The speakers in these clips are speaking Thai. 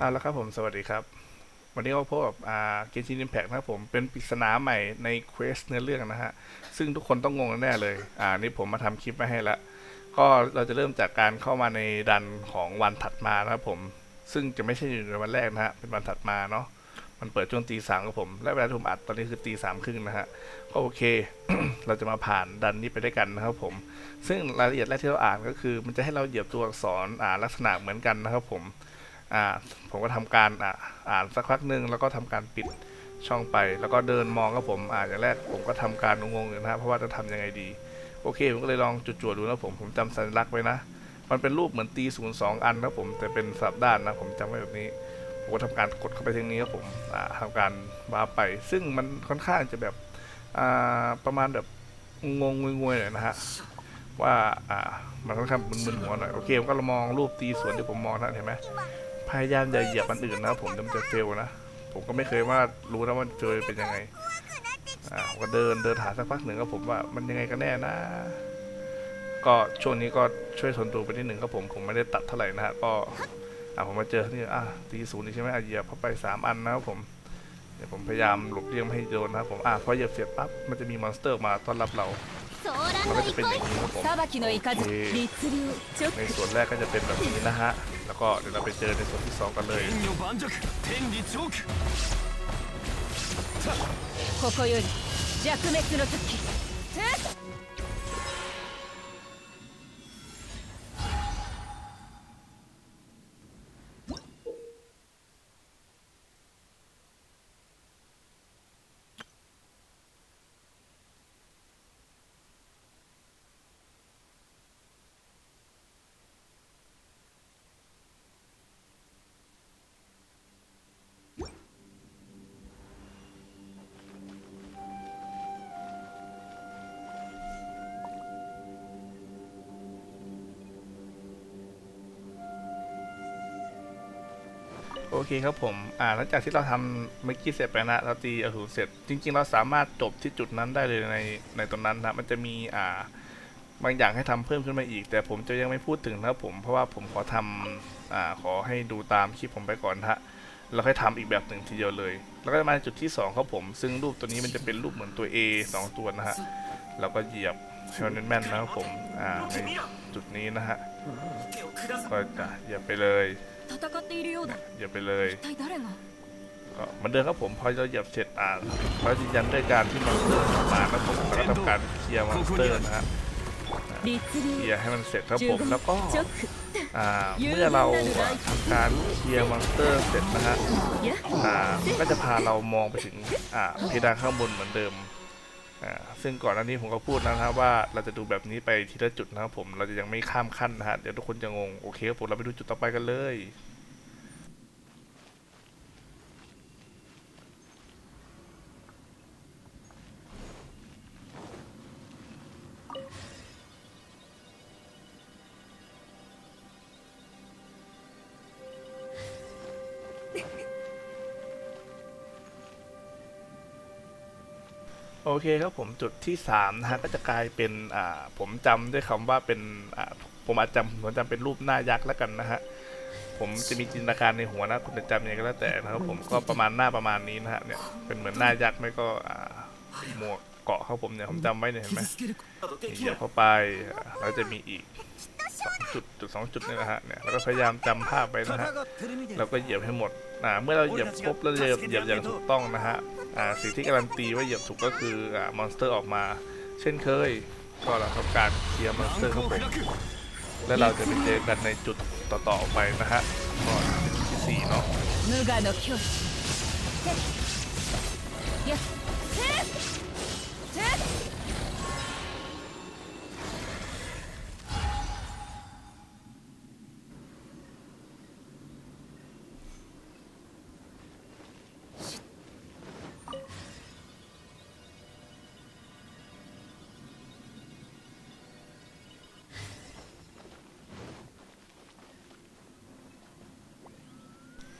อ่าแล้วครับผมสวัสดีครับ วันนี้ก็พบกับอ่าเกมชินอิมแพกนะครับผมเป็นปริศนาใหม่ในเควสเนื้อเรื่องนะฮะ ซึ่งทุกคนต้องงงแน่เลย อ่านี่ผมมาทำคลิปมาให้แล้วก็เราจะเริ่มจากการเข้ามาในดันของวันถัดมานะครับผม ซึ่งจะไม่ใช่อยู่ในวันแรกนะฮะ เป็นวันถัดมาเนาะมันเปิดช่วงตีสามกับผม และเวลาที่ผมอัดตอนนี้คือตีสามครึ่งนะฮะ ก็โอเค เราจะมาผ่านดันนี้ไปด้วยกันนะครับผม ซึ่งรายละเอียดแรกที่เราอ่านก็คือ มันจะให้เราเหยียบตัวอักษรอ่าลักษณะเหมือนกันนะครับผม ผมก็ทำการอ่านสักพักหนึ่งแล้วก็ทำการปิดช่องไป แล้วก็เดินมองครับผมอ่าอย่างแรกผมก็ทำการงงๆอยู่นะเพราะว่าจะทำยังไงดี โอเค ผมก็เลยลองจุดจวดดูนะผมผมจำสัญลักษณ์ไว้นะ มันเป็นรูปเหมือนตีศูนย์สองอันนะผมแต่เป็นสับด้านนะผมจำไว้แบบนี้ผมก็ทำการกดเข้าไปทางนี้ครับผมอ่าทำการวาร์ปไป ซึ่งมันค่อนข้างจะแบบประมาณแบบงงงวยๆหน่อยนะฮะว่าอ่ามันค่อนข้างมึนๆหัวหน่อยโอเคผมก็มองรูปตีสวนที่ผมมองนะเห็นไหม พยายามอย่าเหยียบมันอื่นนะผมเดี๋ยวมันจะเฟลนะ ผมก็ไม่เคยว่ารู้นะว่าเฟลเป็นยังไงอ่าผมก็เดินเดินหาสักพักหนึ่งก็ผมว่ามันยังไงกันแน่นะ ก็ช่วงนี้ก็ช่วยทนดูไปนิดหนึ่งครับผมผมไม่ได้ตัดเท่าไหร่นะฮะก็อ่าผมมาเจอที่อะตีศูนย์ใช่ไหมอะเหยียบเข้าไปสามอันนะครับผม เดี๋ยวผมพยายามหลบเลี่ยงไม่ให้โดนนะครับผมอ่ะพอเหยียบเสร็จปั๊บมันจะมีมอนสเตอร์มาต้อนรับเรา มันก็จะเป็นอย่างนี้ครับผม 裁きの雷律流直 ในส่วนแรกก็จะเป็นแบบนี้นะฮะ แล้วก็เดี๋ยวเราไปเจอในส่วนที่สองกันเลย 天女盤石天理チョークここより弱滅の時 โอเคครับผมอ่าหลังจากที่เราทำเมื่อกี้เสร็จไปนะเราตีอสูรเสร็จ จริง ๆ เราสามารถจบที่จุดนั้นได้เลยในในตรงนั้นนะมันจะมีอ่าบางอย่างให้ทำเพิ่มขึ้นมาอีก แต่ผมจะยังไม่พูดถึงนะผมเพราะว่าผมขอทำอ่าขอให้ดูตามคลิปผมไปก่อนฮะเราค่อยทำอีกแบบหนึ่งทีเดียวเลย แล้วก็มาจุดที่2ครับผม ซึ่งรูปตัวนี้มันจะเป็นรูปเหมือนตัว A 2 ตัวนะฮะเราก็เหยียบชอนแมนนะครับผมอ่าจุดนี้นะฮะก็จะเหยียบไปเลย อย่าไปเลยก็มันเดินครับผมพอเราเหยีบเสร็จอ่าเราจะยันด้วยการที่มันเดินมาแล้วผมก็ทำการเคลียร์มอนสเตอร์นะฮะเคลียร์ให้มันเสร็จครับผมแล้วก็เมื่อเราทำการเคลียร์มอนสเตอร์เสร็จนะฮะก็จะพาเรามองไปถึงเพดานข้างบนเหมือนเดิม ซึ่งก่อนหน้านี้ผมก็พูดนะครับว่าเราจะดูแบบนี้ไปทีละจุดนะครับผมเราจะยังไม่ข้ามขั้นนะฮะเดี๋ยวทุกคนจะงงโอเคครับผมเราไปดูจุดต่อไปกันเลย โอเคครับผมจุดที่สามนะฮะก็จะกลายเป็นอ่าผมจำด้วยคำว่าเป็นอ่าผมอาจจำผมจำเป็นรูปหน้ายักษ์แล้วกันนะฮะผมจะมีจินตนาการในหัวนะคุณจะจำยังไงก็แล้วแต่นะครับผมก็ประมาณหน้าประมาณนี้นะฮะเนี่ยเป็นเหมือนหน้ายักษ์ไม่ก็อ่หมวกเกาะเขาผมเนี่ยผมจำไว้เนี่ยเห็นไหมเหยียบเข้าไปแล้วจะมีอีกจุดจุดสองจุดนี่นะฮะเนี่ยแล้วก็พยายามจำภาพไปนะฮะแล้วก็เหยียบให้หมด อ่า เมื่อเราเหยียบครบแล้วเหยียบเหยียบอย่างถูกต้องนะฮะ อ่า สิ่งที่การันตีว่าเหยียบถูกก็คือ อ่า มอนสเตอร์ออกมา เช่นเคย ก็เราทำการเคลียร์มอนสเตอร์ครับผม และเราจะไปเจอกันในจุดต่อๆไปนะฮะ ก็เป็นจุดที่สี่เนาะ 無我の境地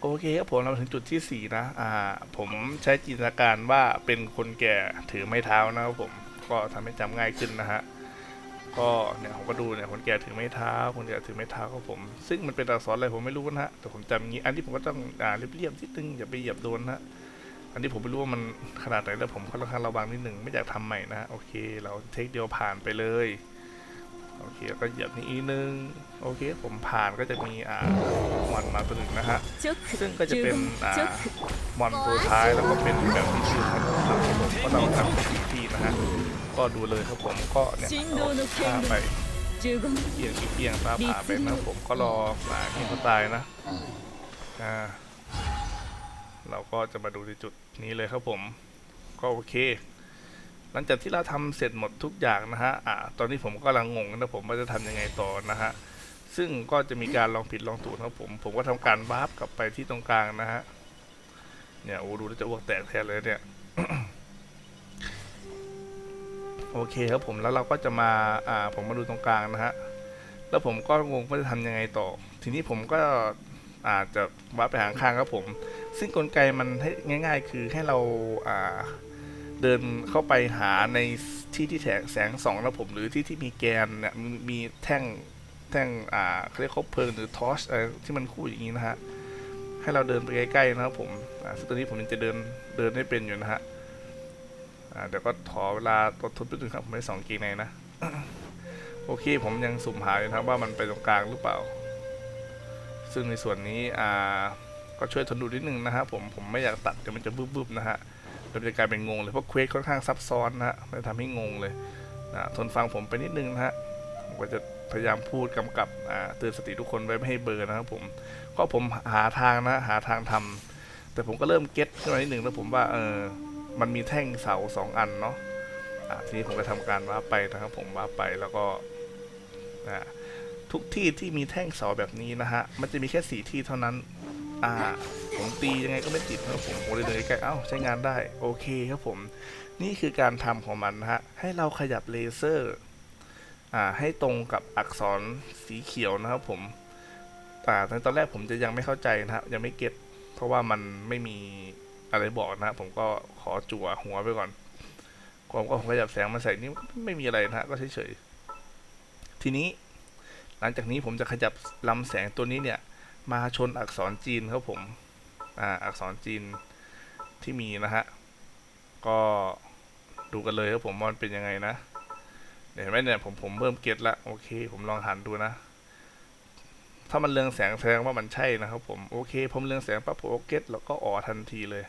โอเคครับผมเราถึงจุดที่สี่นะ อ่า ผมใช้จินตนาการว่าเป็นคนแก่ถือไม้เท้านะครับผม ก็ทำให้จำง่ายขึ้นนะฮะ ก็เนี่ยผมก็ดูเนี่ยคนแก่ถือไม้เท้า คนแก่ถือไม้เท้าครับผม ซึ่งมันเป็นอักษรอะไรผมไม่รู้นะฮะ แต่ผมจำอย่างนี้ อันนี้ผมก็ต้องอ่าเรียบๆที่ตึงอย่าไปเหยียบโดนนะฮะอันนี้ผมไม่รู้ว่ามันขนาดไหนแล้วผมค่อนข้างระวังนิดหนึ่งไม่อยากทำใหม่นะฮะโอเค เราเทคเดียวผ่านไปเลย โอเคก็เหยียบนี้อีนึง โอเค ผมผ่านก็จะมีอ่ามอนมาตัวหนึ่งนะฮะ ซึ่งก็จะเป็นอ่ามอนตัวท้ายแล้วก็เป็นแบบที่ชื่อทันครับผมก็ต้องทำที่ที่นะฮะ ก็ดูเลยครับผมก็เนี่ยฆ่าไปเอียงเอียงตามผ่าไปนะผมก็รอหมาที่เขาตายนะ อ่า เราก็จะมาดูที่จุดนี้เลยครับผม ก็โอเค หลังจากที่เราทำเสร็จหมดทุกอย่างนะฮะอ่าตอนนี้ผมก็กำลังงงนะผมว่าจะทำยังไงต่อนะฮะซึ่งก็จะมีการลองผิดลองถูกนะครับผม ผมก็ทำการวาร์ปกลับไปที่ตรงกลางนะฮะเนี่ยโอ้ดูแล้วจะอ้วกแตกแทนเลยเนี่ยโอเคครับผมแล้วเราก็จะมาอ่าผมมาดูตรงกลางนะฮะแล้วผมก็งงว่าจะทำยังไงต่อ ทีนี้ผมก็อาจจะวัดไปหางข้างครับผม ซึ่งกลไกมันให้ง่าย ๆ คือให้เราอ่า เดินเข้าไปหาในที่ที่แสงสงส่องนะผมหรือที่ที่มีแกนเนี่ยมีแท่งแท่งอ่าเรียกคบเพลิงหรือทอชอะไรที่มันคู่อย่างนี้นะฮะให้เราเดินไปใกล้ๆนะครับผมซึ่งตอนนี้ผมยังจะเดินเดินไม่เป็นอยู่นะฮะเดี๋ยวก็ขอเวลาทดทดไปนึงครับผมไม่ได้สองกงในนะ โอเคผมยังสุ่มหาอยู่นะว่ามันไปตรงกลางหรือเปล่า ซึ่งในส่วนนี้อ่าก็ช่วยทนดูนิดนึงนะครับผมผมไม่อยากตัดเดี๋ยวมันจะบึ้บๆนะฮะ เดี๋ยวมันจะกลายเป็นงงเลยเพราะเควสค่อนข้างซับซ้อนนะฮะมันทำให้งงเลยนะทนฟังผมไปนิดนึงนะฮะผมก็จะพยายามพูดกำกับเตือนสติทุกคนไว้ไม่ให้เบอร์นะครับผมก็ผมหาทางนะหาทางทำแต่ผมก็เริ่มเก็ตขึ้นมานิดนึงแล้วผมว่าเออมันมีแท่งเสาสองอันเนาะะทีนี้ผมก็ทำการว่าไปนะครับผมว่าไปแล้วก็นะทุกที่ที่มีแท่งเสาแบบนี้นะฮะมันจะมีแค่สี่ที่เท่านั้นอ่า ผมตียังไงก็ไม่ติดนะครับผมโอเลยเลยใกล้เอ้าใช้งานได้โอเคครับผม นี่คือการทำของมันนะฮะให้เราขยับเลเซอร์อ่าให้ตรงกับอักษรสีเขียวนะครับผมอ่าตอนแรกผมจะยังไม่เข้าใจนะครับยังไม่เก็ตเพราะว่ามันไม่มีอะไรบอกนะผมก็ขอจั่วหัวไปก่อนผมก็ผมขยับแสงมาใส่นี่ไม่มีอะไรนะฮะก็เฉยๆทีนี้หลังจากนี้ผมจะขยับลำแสงตัวนี้เนี่ย มาชนอักษรจีนครับผม อ่าอักษรจีนที่มีนะฮะ ก็ดูกันเลยครับผมมันเป็นยังไงนะ เห็นไหมเนี่ยผมผมเริ่มเก็ตละโอเค ผมลองหันดูนะ ถ้ามันเรืองแสงแสดงว่ามันใช่นะครับผมโอเค ผมเรืองแสงปั๊บผมเก็ตแล้วก็อ๋อทันทีเลย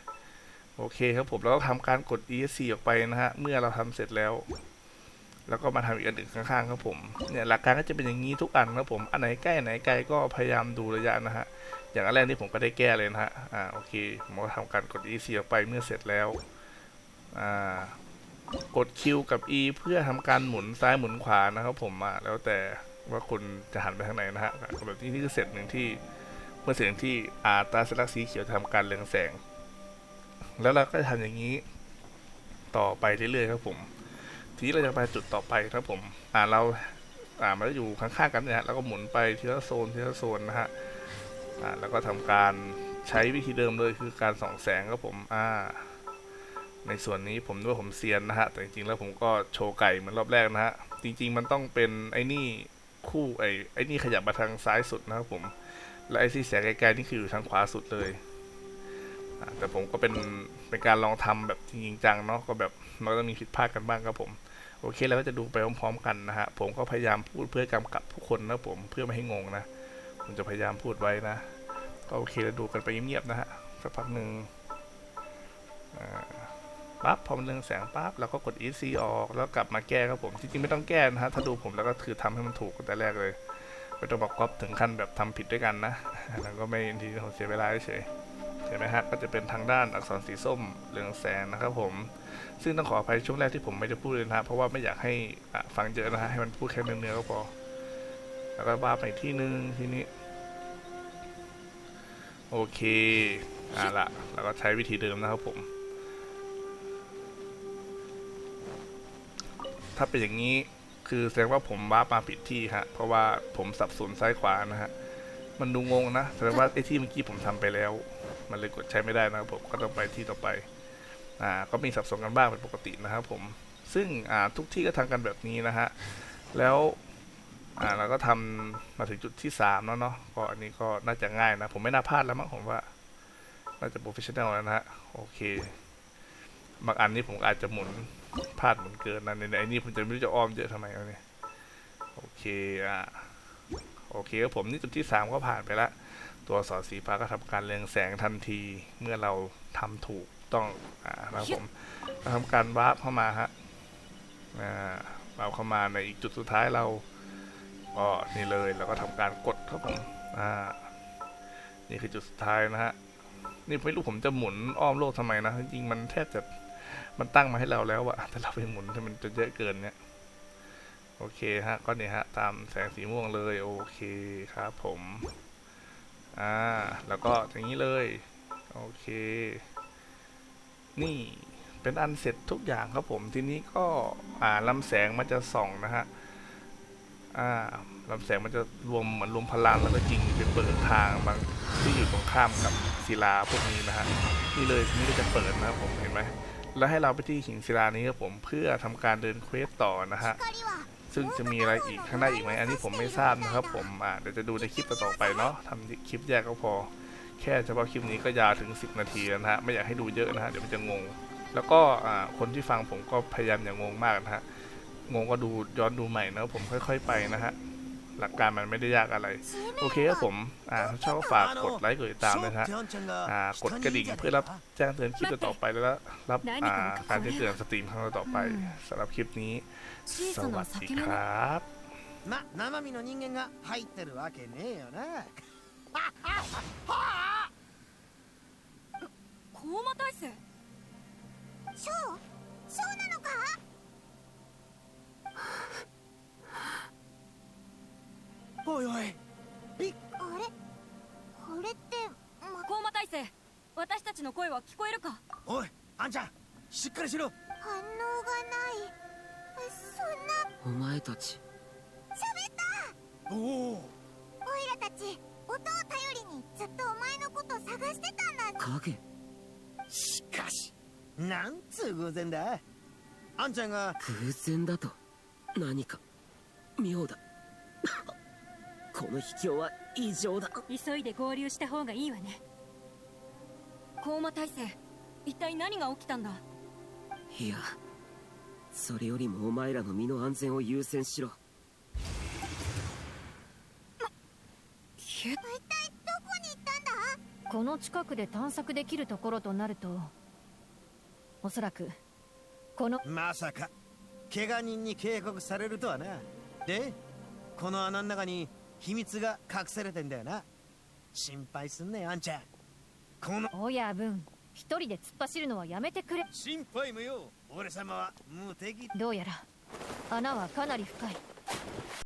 โอเคครับผมแล้วก็ทำการกด ESC ออกไปนะฮะ เมื่อเราทำเสร็จแล้ว แล้วก็มาทำอีกอันหนึ่งข้างๆครับผมเนี่ยหลักการก็จะเป็นอย่างนี้ทุกอันครับผมอันไหนใกล้อันไหนไกลก็พยายามดูระยะนะฮะอย่างอันแรกนี่ผมก็ได้แก้เลยนะฮะอ่าโอเคผมก็ทำการกด ESC ออกไปเมื่อเสร็จแล้วอ่ากด Q กับ E เพื่อทำการหมุนซ้ายหมุนขวานะครับผมอ่าแล้วแต่ว่าคุณจะหันไปทางไหนนะฮะแบบนี้นี่คือเสร็จหนึ่งที่เมื่อเสร็จหนึ่งที่อาตาสลักสีเขียวทำการเรืองแสง แล้วเราก็จะทำอย่างนี้ต่อไปเรื่อยๆครับผม ทีนี้เราจะไปจุดต่อไปครับผมอ่าเราอ่ามันจะอยู่ข้างๆกันเนี่ยฮะแล้วก็หมุนไปทีละโซนทีละโซนนะฮะอ่าแล้วก็ทำการใช้วิธีเดิมเลยคือการส่องแสงครับผมอ่าในส่วนนี้ผมด้วยผมเซียนนะฮะ แต่จริงๆ แล้วผมก็โชว์ไก่เหมือนรอบแรกนะฮะ จริง ๆ มันต้องเป็นไอ้นี่คู่ไอ้ไอ้นี่ขยับมาทางซ้ายสุดนะครับผม และไอ้ที่แสงไกลๆนี่คืออยู่ทางขวาสุดเลยอ่าแต่ผมก็เป็นเป็นการลองทำแบบจริงจังเนาะ ก็แบบมันก็ต้องมีผิดพลาดกันบ้างครับผม โอเคเราก็จะดูไปพร้อมๆกันนะฮะผมก็พยายามพูดเพื่อกำกับผู้คนนะผมเพื่อไม่ให้งงนะ ผมจะพยายามพูดไว้นะ ก็โอเคเราดูกันไปเงียบๆนะฮะสักพักหนึ่งปั๊บพอมันเรืองแสงปั๊บเราก็กด EC ออกแล้วกลับมาแก้ครับผมจริงๆไม่ต้องแก้นะฮะถ้าดูผมแล้วก็คือทำให้มันถูกตั้งแต่แรกเลยไม่ต้องบอกก๊อปถึงขั้นแบบทำผิดด้วยกันนะแล้วก็ไม่ทีผมเสียเวลาเฉย เห็นไหมฮะก็จะเป็นทางด้านอักษรสีส้มเรืองแสงนะครับผมซึ่งต้องขออภัยช่วงแรกที่ผมไม่ได้พูดเลยนะเพราะว่าไม่อยากให้ฟังเยอะนะฮะให้มันพูดแค่เนื้อๆก็พอแล้วก็ว่าไปที่หนึ่งทีนี้ โอเคอะละแล้วก็ใช้วิธีเดิมนะครับผม ถ้าเป็นอย่างนี้คือแสดงว่าผมว่ามาผิดที่ฮะเพราะว่าผมสับสนซ้ายขวานะฮะมันดูงงนะแสดงว่าไอ้ที่เมื่อกี้ผมทำไปแล้ว มันเลยกดใช้ไม่ได้นะครับผมก็ต้องไปที่ต่อไปอ่าก็มีสับสนกันบ้างเป็นปกตินะครับผมซึ่งอ่าทุกที่ก็ทำกันแบบนี้นะฮะแล้วอ่าเราก็ทำมาถึงจุดที่สามแล้วเนาะก็อันนี้ก็น่าจะง่ายนะผมไม่น่าพลาดแล้วมั้งผมว่าน่าจะโปรเฟชชั่นแนลแล้วนะฮะโอเคบางอันนี้ผมอาจจะหมุนพลาดหมุนเกินนะในไอ้นี่ผมจะไม่รู้จะอ้อมเยอะทำไมวะเนี่ยโอเคอะโอเคครับผมนี่จุดที่สามก็ผ่านไปละ ตัวสอดสีฟ้าก็ทำการเรืองแสงทันทีเมื่อเราทำถูกต้องอ่านะครับผมเราทำการวาร์ปเข้ามาฮะอ่าเราเข้ามาในอีกจุดสุดท้ายเราก็นี่เลยแล้วก็ทำการกดครับผมอ่านี่คือจุดสุดท้ายนะฮะนี่ไม่รู้ผมจะหมุนอ้อมโลกทำไมนะจริงๆมันแทบจะมันตั้งมาให้เราแล้วอะแต่เราไปหมุนที่มันจะเยอะเกินเนี่ยโอเคฮะก็เนี่ยฮะตามแสงสีม่วงเลยโอเคครับผม อ่า แล้วก็อย่างนี้เลย โอเค นี่เป็นอันเสร็จทุกอย่างครับผม ทีนี้ก็อ่าลำแสงมันจะส่องนะฮะ อ่าลำแสงมันจะรวมเหมือนรวมพลังแล้วก็จริงไปเปิดทางบางที่อยู่ตรงข้ามกับศิลาพวกนี้นะฮะ นี่เลยนี่ก็จะเปิดนะครับผมเห็นไหมแล้วให้เราไปที่หินศิลานี้ครับผมเพื่อทำการเดินเควสต่อนะฮะ ซึ่งจะมีอะไรอีกข้างหน้าอีกไหมอันนี้ผมไม่ทราบนะครับ ผมอ่าเดี๋ยวจะดูในคลิปต่อๆไปเนาะทำคลิปแยกก็พอ แค่เฉพาะคลิปนี้ก็ยาวถึง 10 นาทีแล้วนะฮะไม่อยากให้ดูเยอะนะฮะเดี๋ยวมันจะงง แล้วก็อ่าคนที่ฟังผมก็พยายามอย่างงงมากนะฮะงงก็ดูย้อนดูใหม่นะผมค่อย ๆ ไปนะฮะ หลักการมันไม่ได้ยากอะไร โอเคครับผม อ่าถ้าชอบก็ฝากกดไลค์กดติดตามด้วยนะฮะ อ่ากดกระดิ่งเพื่อรับแจ้งเตือนคลิปต่อๆไปแล้วก็รับอ่าการแจ้งเตือนสตรีมครั้งต่อไปสำหรับคลิปนี้ 小 ส さ วั な สดี 酒 ค 物 รับ ま生身の人間が入ってるわけねえよな高魔大生そうそうなのか おいおい。あれ？これってま高魔大生私たちの声は聞こえるか？おいあんちゃんしっかりしろ。反応がない。そんな。お前たち。おお。オイラたち音を頼りにずっとお前のこと探してたんだ影。しかしなんつう偶然だ。あんちゃんが。偶然だと。何か。妙だこの秘境は異常だ。急いで合流した方がいいわね。高魔大生一体何が起きたんだ？いやそれよりもお前らの身の安全を優先しろ。け一体どこに行ったんだ？この近くで探索できるところとなるとおそらくこのまさか怪我人に警告されるとはな。でこの穴の中に秘密が隠されてんだよな。心配すんなよあんちゃん。この親分一人で突っ走るのはやめてくれ。心配無用。俺様は無敵。どうやら穴はかなり深い